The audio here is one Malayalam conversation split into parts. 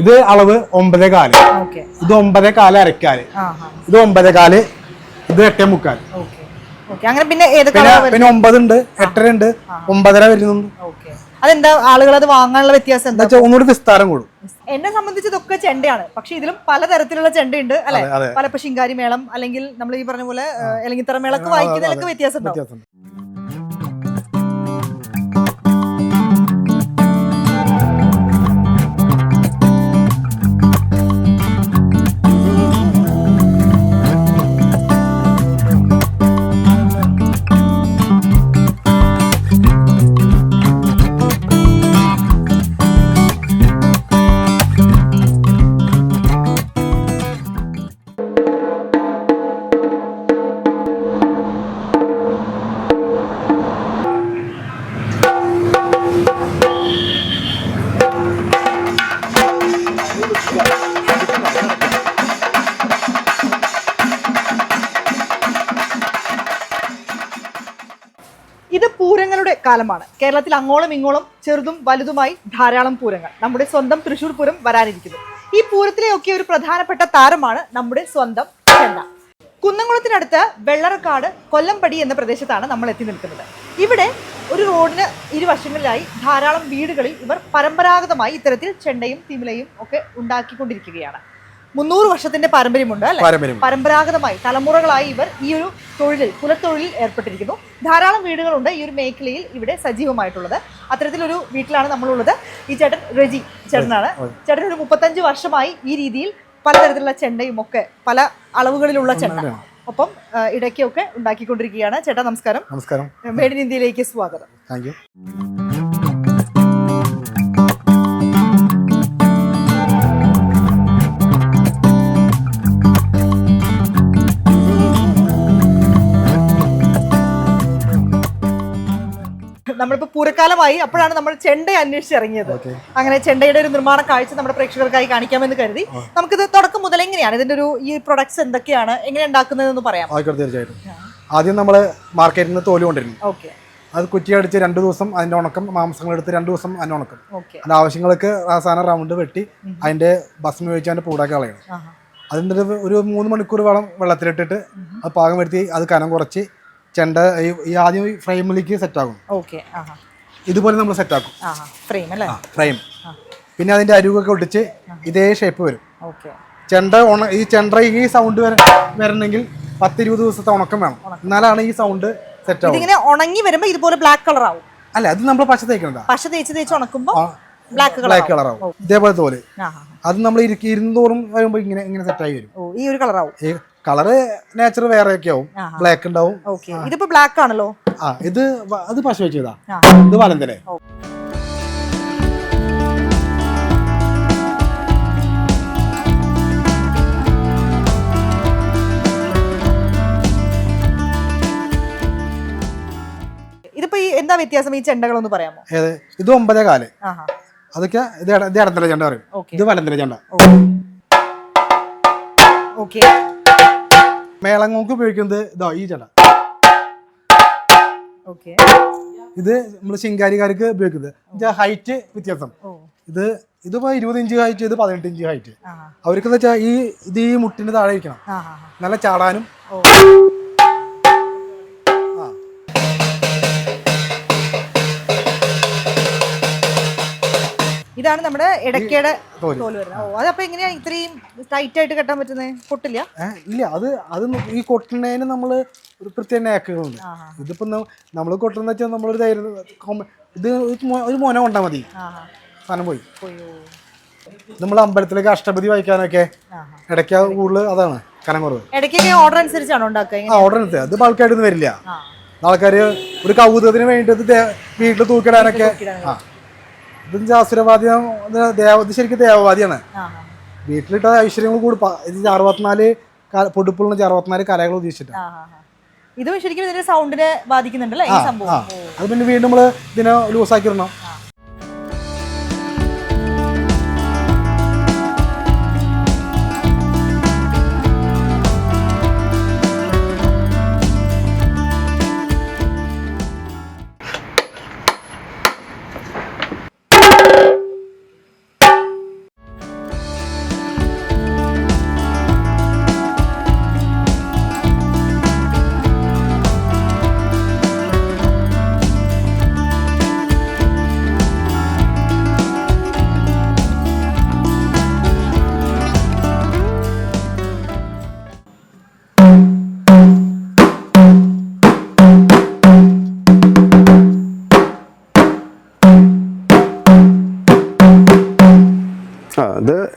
ഇത് അളവ് ഒമ്പതേ കാൽ. ഇത് ഒമ്പതേ കാൽ അരക്കാൽ. ഇത് ഒമ്പതേ കാൽ ഇത് എട്ടേ മുക്കാൽ അങ്ങനെ പിന്നെ പിന്നെ ഒമ്പതുണ്ട് എട്ടര ഉണ്ട് ഒമ്പതര വരുന്നുണ്ട്. അതെന്താ ആളുകൾ അത് വാങ്ങാനുള്ള വ്യത്യാസം എന്താ? ഒന്നുകൂടി വിസ്താരം കൂടും. എന്നെ സംബന്ധിച്ച് ഇതൊക്കെ ചെണ്ടയാണ്. പക്ഷെ ഇതിലും പലതരത്തിലുള്ള ചെണ്ടയുണ്ട് അല്ലെ? പലപ്പോ ശിങ്കാരി മേളം അല്ലെങ്കിൽ നമ്മൾ ഈ പറഞ്ഞ പോലെ ഇലങ്ങിത്തറ മേളൊക്കെ വായിക്കുന്നതിലൊക്കെ വ്യത്യാസം ഉണ്ടാവും കാലമാണ്. കേരളത്തിൽ അങ്ങോളം ഇങ്ങോളം ചെറുതും വലുതുമായി ധാരാളം പൂരങ്ങൾ നമ്മുടെ സ്വന്തം തൃശ്ശൂർ പൂരം വരാനിരിക്കുന്നു. ഈ പൂരത്തിലെയൊക്കെ ഒരു പ്രധാനപ്പെട്ട താരമാണ് നമ്മുടെ സ്വന്തം ചെണ്ട. കുന്നംകുളത്തിനടുത്ത് വെള്ളറക്കാട് കൊല്ലംപടി എന്ന പ്രദേശത്താണ് നമ്മൾ എത്തി നിൽക്കുന്നത്. ഇവിടെ ഒരു റോഡിന് ഇരുവശങ്ങളിലായി ധാരാളം വീടുകളിൽ ഇവർ പരമ്പരാഗതമായി ഇത്തരത്തിൽ ചെണ്ടയും തിമിലയും ഒക്കെ ഉണ്ടാക്കിക്കൊണ്ടിരിക്കുകയാണ്. മുന്നൂറ് വർഷത്തിന്റെ പാരമ്പര്യമുണ്ട് അല്ലെ? പരമ്പരാഗതമായി തലമുറകളായി ഇവർ ഈ ഒരു തൊഴിലിൽ കുലത്തൊഴിലിൽ ഏർപ്പെട്ടിരിക്കുന്നു. ധാരാളം വീടുകളുണ്ട് ഈ ഒരു മേഖലയിൽ ഇവിടെ സജീവമായിട്ടുള്ളത്. അത്തരത്തിലൊരു വീട്ടിലാണ് നമ്മളുള്ളത്. ഈ ചേട്ടൻ റെജി ചേട്ടനാണ്. ചേട്ടൻ ഒരു മുപ്പത്തഞ്ച് വർഷമായി ഈ രീതിയിൽ പലതരത്തിലുള്ള ചെണ്ടയും ഒക്കെ പല അളവുകളിലുള്ള ചെണ്ട ഒപ്പം ഇടയ്ക്കൊക്കെ ഉണ്ടാക്കിക്കൊണ്ടിരിക്കുകയാണ്. ചേട്ടാ നമസ്കാരം. നമസ്കാരം. മേഡ് ഇൻ ഇന്ത്യയിലേക്ക് സ്വാഗതം. താങ്ക് യു നമ്മളിപ്പോ പൂരക്കാലമായി അപ്പോഴാണ് നമ്മൾ ചെണ്ട അന്വേഷിച്ച് ഇറങ്ങിയത്. അങ്ങനെ ചെണ്ടയുടെ ഒരു നിർമ്മാണ കാഴ്ച നമ്മുടെ പ്രേക്ഷകർക്കായി കാണിക്കാമെന്ന് കരുതി. നമുക്കിത് തുടക്കം മുതൽ എങ്ങനെയാണ്? ഇതിന്റെ ഒരു ഈ പ്രൊഡക്ട്സ് എന്തൊക്കെയാണ്? എങ്ങനെ ഉണ്ടാക്കുന്നതെന്ന് പറയാം. തീർച്ചയായിട്ടും. ആദ്യം നമ്മൾ മാർക്കറ്റിൽ നിന്ന് തോൽ കൊണ്ടിരുന്നു ഓക്കെ. അത് കുറ്റിയടിച്ച് രണ്ട് ദിവസം അതിന്റെ ഉണക്കം മാംസങ്ങൾ എടുത്ത് രണ്ട് ദിവസം അതിന്റെ ഉണക്കം. അതിന്റെ അതിന്റെ ആവശ്യങ്ങൾക്ക് അവസാനം റൗണ്ട് വെട്ടി അതിന്റെ ഭസ്മം ഉപയോഗിച്ച് അതിന്റെ പൂടാക്കി കളയണം. അതിന്റെ ഒരു- മൂന്ന് മണിക്കൂർ വെള്ളം വെള്ളത്തിലിട്ടിട്ട് അത് പാകം വരുത്തി അത് കനം കുറച്ച് ചെണ്ട ഈ- ആദ്യം ഫ്രെയിമിലേക്ക് സെറ്റാകും ഓക്കെ ആഹാ. ഇതുപോലെ നമ്മൾ സെറ്റ് ആക്കും. ഫ്രെയിം അല്ലേ? ഫ്രെയിം പിന്നെ അതിന്റെ അരുവൊക്കെ ഒട്ടിച്ച് ഇതേ ഷേപ്പ് വരും. ഓക്കെ ചെണ്ട ഉണ ഈ ചെണ്ട ഈ സൗണ്ട് വര വരണമെങ്കിൽ പത്ത് ഇരുപത് ദിവസത്തെ ഉണക്കം വേണം. എന്നാലാണ് ഈ സൗണ്ട് സെറ്റ് ആവും ഇതിങ്ങനെ ഉണങ്ങി വരുമ്പോ ഇതുപോലെ ബ്ലാക്ക് കളർ ആവും. അല്ല അത് നമ്മൾ പശ തേക്കണ്ട പശ തേച്ച് തേച്ച് ഉണക്കുമ്പോ ബ്ലാക്ക് കളർ ബ്ലാക്ക് കളറാവും ഇതേപോലെ അത് നമ്മൾ ഇരിക്കി ഇരുന്നോറും വരുമ്പോൾ ഇങ്ങനെ ഇങ്ങനെ ആയി വരും. ഈ ഒരു കളർ ആവും. കളറ് നേച്ചർ വേറെ ഒക്കെ ആവും ബ്ലാക്ക് ഉണ്ടാവും ഇതിപ്പോ ബ്ലാക്ക് ആണല്ലോ? ആ ഇത് അത് പശു വെച്ചതാ ഇത് വലന്തനെ. ഇതിപ്പോ ഈ എന്താ വ്യത്യാസം? ഈ ചെണ്ടകളൊന്ന് പറയാമോ? ഏത്? ഇത് ഒമ്പതേ കാൽ. അതൊക്കെ ഇത് ഇട- ഇത് ഇടന്തല ചെണ്ട പറയും. ഇത് വലന്തല ചെണ്ട. ഓക്കെ മേളങ്ങൾക്ക് ഉപയോഗിക്കുന്നത് ഇതാ ഈ ചേട്ടാ. ഓക്കെ ഇത് നമ്മൾ ശിങ്കാരിക്കാർക്ക് ഉപയോഗിക്കുന്നത്. ഹൈറ്റ് വ്യത്യാസം. ഇത് ഇതിപ്പോ ഇരുപത് ഇഞ്ച് ഹൈറ്റ് ഇത് പതിനെട്ട് ഇഞ്ച് ഹൈറ്റ് അവർക്ക് വെച്ചാൽ ഈ ഇത് ഈ മുട്ടിന് താഴെ ഇരിക്കണം. നല്ല ചാടാനും ഇതാണ് നമ്മുടെ ഇടയ്ക്കയുടെ തോൽ. വരുന്നത്. ഓ അതപ്പോ എങ്ങനെയാ ഇത്രയും ടൈറ്റ് ആയിട്ട് കെട്ടാൻ പറ്റുന്നത് പൊട്ടില്ല? ഇല്ല അത് അത് ഈ കൊട്ടുന്നതിന് നമ്മൾ ഒരു പ്രത്യേക നേക്കുകളുണ്ട്. ഇതിപ്പോ നമ്മൾ കൊട്ടുന്ന വെച്ചാൽ നമ്മളൊരു ധൈര്യം ഇത് ഒരു മോന കൊണ്ടാ മതി. സാധനം പോയി. നമ്മൾ അമ്പലത്തിലേക്ക് അഷ്ടപതി വായിക്കാനൊക്കെ ഇടയ്ക്ക് കൂടുതൽ അതാണ് കനം കുറവ് ഓർഡർ അനുസരിച്ചാണ് ഉണ്ടാക്കുക ഓർഡർ അനുസരിച്ച് അത് ബൾക്കായിട്ടൊന്നും വരില്ല. ആ. ആൾക്കാർ ഒരു കൗതുകത്തിന് വേണ്ടിയിട്ട് വീട്ടിൽ തൂക്കിടാനൊക്കെ. ആ. ഇത് ശാസ്ത്രവാദിയാണ് ഇത് ദേവ ശരിക്കും ദേവവാദിയാണ്. വീട്ടിലിട്ട ഐശ്വര്യങ്ങൾ കൂടി ഇത് അറുപത്തിനാല് പൊടിപ്പുള്ള അറുപത്തിനാല് കലകൾ ഉദ്ദേശിച്ചിട്ട്. ഇതും ശരിക്കും ഇതിന്റെ സൗണ്ടിനെ ബാധിക്കുന്നുണ്ടല്ലേ ഈ സംഭവം. അത് പിന്നെ വീണ്ടും നമ്മൾ ഇതിനെ ലൂസാക്കി ഇടണം.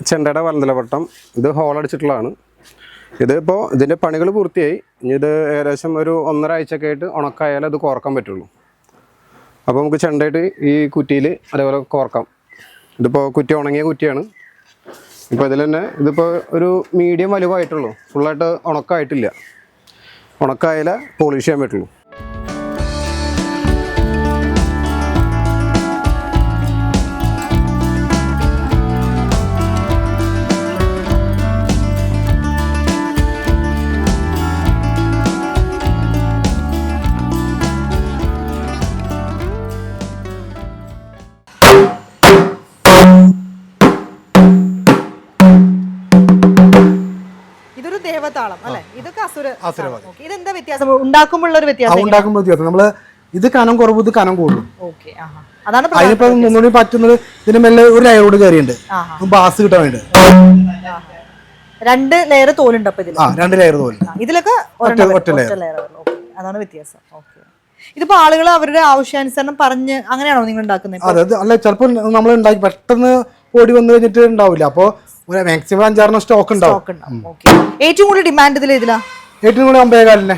ചെണ്ടയുടെ വലന്തലവട്ടം. ഇത് ഹോൾ അടിച്ചിട്ടുള്ളതാണ്. ഇതിപ്പോൾ ഇതിന്റെ പണികൾ പൂർത്തിയായി. ഇനി ഇത് ഏകദേശം ഒരു ഒന്നര ആഴ്ചയൊക്കെ ആയിട്ട് ഉണക്കായാലേ അത് കോർക്കാൻ പറ്റുള്ളൂ. അപ്പോൾ നമുക്ക് ചെണ്ടയിട്ട് ഈ കുറ്റിയിൽ അതേപോലെ കോർക്കാം. ഇതിപ്പോൾ കുറ്റി ഉണങ്ങിയ കുറ്റിയാണ്. ഇപ്പോൾ ഇതിൽ തന്നെ ഇതിപ്പോൾ ഒരു മീഡിയം വലുവായിട്ടുള്ളൂ. ഫുള്ളായിട്ട് ഉണക്കായിട്ടില്ല. ഉണക്കായാലേ പോളിഷ് ചെയ്യാൻ പറ്റുള്ളൂ. ദേവതാളം അല്ലെ? ഇതൊക്കെ അസുര അസുരവാദി. ഇതെന്താ വ്യത്യാസം? ഉണ്ടാക്കുമ്പോഴുള്ള ഒരു വ്യത്യാസം ഉണ്ടാക്കുമ്പോൾ വ്യത്യാസം നമ്മൾ ഇത് കനം കുറവ് ഇത് കനം കൂടും. അതിനിപ്പോ ഒന്നുകൂടി പറ്റുന്നത് ഇതിന് മെല്ലെ ഒരു ലയറോട് കയറിയുണ്ട് ബാസ് കിട്ടാൻ വേണ്ടി. രണ്ട് ലെയർ തോലുണ്ട് അപ്പൊ ഇതിൽ ആ രണ്ട് ലെയർ പോലെ ഇതിലൊക്കെ ഒറ്റ ലെയർ. അതാണ് വ്യത്യാസം. ഓക്കെ ഇതിപ്പോ ആളുകൾ അവരുടെ ആവശ്യാനുസരണം പറഞ്ഞ് അങ്ങനെയാണോ നിങ്ങൾ ഉണ്ടാക്കുന്നത്? അതെ അല്ല ചിലപ്പോൾ നമ്മൾ ഉണ്ടാക്കി പെട്ടെന്ന് ഓടി വന്നു കഴിഞ്ഞിട്ട് ഉണ്ടാവില്ല. അപ്പോൾ മാക്സിമം അഞ്ചാറിന് സ്റ്റോക്ക് ഉണ്ടാവും. ഏറ്റവും കൂടുതൽ ഡിമാൻഡ് ഇതിൽ ഇതിലാ ഏറ്റവും കൂടുതൽ അമ്പേകാലിനെ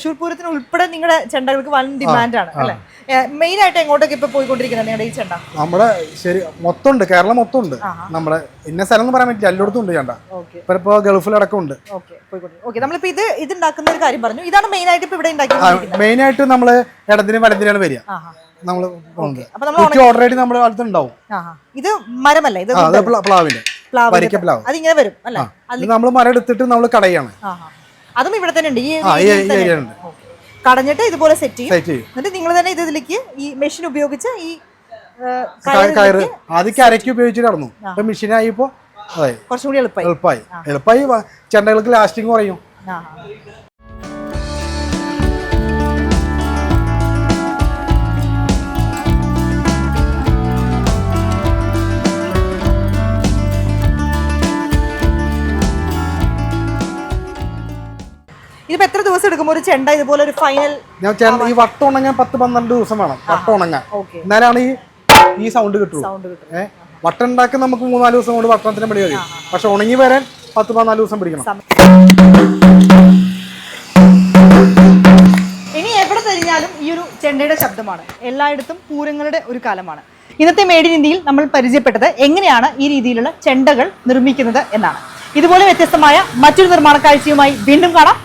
തൃശ്ശൂർ പൂരത്തിന് ഉൾപ്പെടെ നിങ്ങളുടെ ചെണ്ടകൾക്ക് വൺ ഡിമാൻഡ് ആണ് അല്ലെ? മെയിൻ ആയിട്ട് എങ്ങോട്ടൊക്കെ ഇപ്പൊ പോയിക്കൊണ്ടിരിക്കുന്നത് നിങ്ങളുടെ ഈ ചെണ്ട? നമ്മുടെ ശരി മൊത്തം ഉണ്ട് കേരളം മൊത്തം ഉണ്ട് നമ്മുടെ ഇന്ന സ്ഥലം എന്ന് പറയാൻ പറ്റില്ല എല്ലായിടത്തും ഉണ്ട് ചെണ്ട. ഇപ്പൊ ഇപ്പൊ ഗൾഫിലടക്കം ഉണ്ട്. ഓക്കെ നമ്മളിപ്പോ ഇത് ഇത് ഉണ്ടാക്കുന്ന ഒരു കാര്യം പറഞ്ഞു. ഇതാണ് മെയിൻ ആയിട്ട് ഇപ്പൊ ഇവിടെ മെയിൻ ആയിട്ട് നമ്മൾ ഇടത്തിന് വലത്തിനാണ് വരിക. നമ്മൾ നമ്മുടെ കാലത്ത് ഉണ്ടാവും. ഇത് മരമല്ല? ഇത് പ്ലാവിന്റെ. പ്ലാവ് വരിക്ക പ്ലാവ് അതിങ്ങനെ വരും അല്ലെ? നമ്മൾ മരം എടുത്തിട്ട് നമ്മൾ കടയാണ്. അതും ഇവിടെ തന്നെ ഉണ്ട്. ഈ കടഞ്ഞിട്ട് ഇതുപോലെ സെറ്റ് ചെയ്യും. എന്നിട്ട് നിങ്ങൾ തന്നെ ഇത് ഇതിലേക്ക് ഈ മെഷീൻ ഉപയോഗിച്ച് ഈ കയറ് ആദ്യം അരക്കി ഉപയോഗിച്ചിട്ട് നടന്നു. ഇപ്പൊ മെഷീനായി ഇപ്പോ അതെ. കുറച്ചും കൂടി എളുപ്പമായി എളുപ്പമായി എളുപ്പമായി ചെണ്ടകൾക്ക് ലാസ്റ്റിംഗ് കുറയും. ഇതിപ്പോ എത്ര ദിവസം എടുക്കും ഒരു ചെണ്ട ഇതുപോലെ ഒരു ഫൈനൽ ഞാൻ ഈ വട്ടം ഉണങ്ങാൻ പത്ത് പന്ത്രണ്ട് ദിവസം വേണം. വട്ടം ഉണങ്ങാൻ. എന്നാലാണ് ഈ ഈ സൗണ്ട് കിട്ടുള്ളൂ സൗണ്ട് കിട്ടും. ഏഹ് വട്ടം ഉണ്ടാക്കാൻ നമുക്ക് മൂന്നാൽ ദിവസം കൊണ്ട് വട്ടത്തിന് പണി കഴിയും. പക്ഷെ ഉണങ്ങി വരാൻ പത്ത് പതിനാല് ദിവസം പിടിക്കണം. ഇനി എവിടെ തിരിഞ്ഞാലും ഈ ഒരു ചെണ്ടയുടെ ശബ്ദമാണ്. എല്ലായിടത്തും പൂരങ്ങളുടെ ഒരു കാലമാണ്. ഇന്നത്തെ മേഡ് ഇൻ ഇന്ത്യയിൽ നമ്മൾ പരിചയപ്പെട്ടത് എങ്ങനെയാണ് ഈ രീതിയിലുള്ള ചെണ്ടകൾ നിർമ്മിക്കുന്നത് എന്നാണ്. ഇതുപോലെ വ്യത്യസ്തമായ മറ്റൊരു നിർമ്മാണ കാഴ്ചയുമായി വീണ്ടും കാണാം.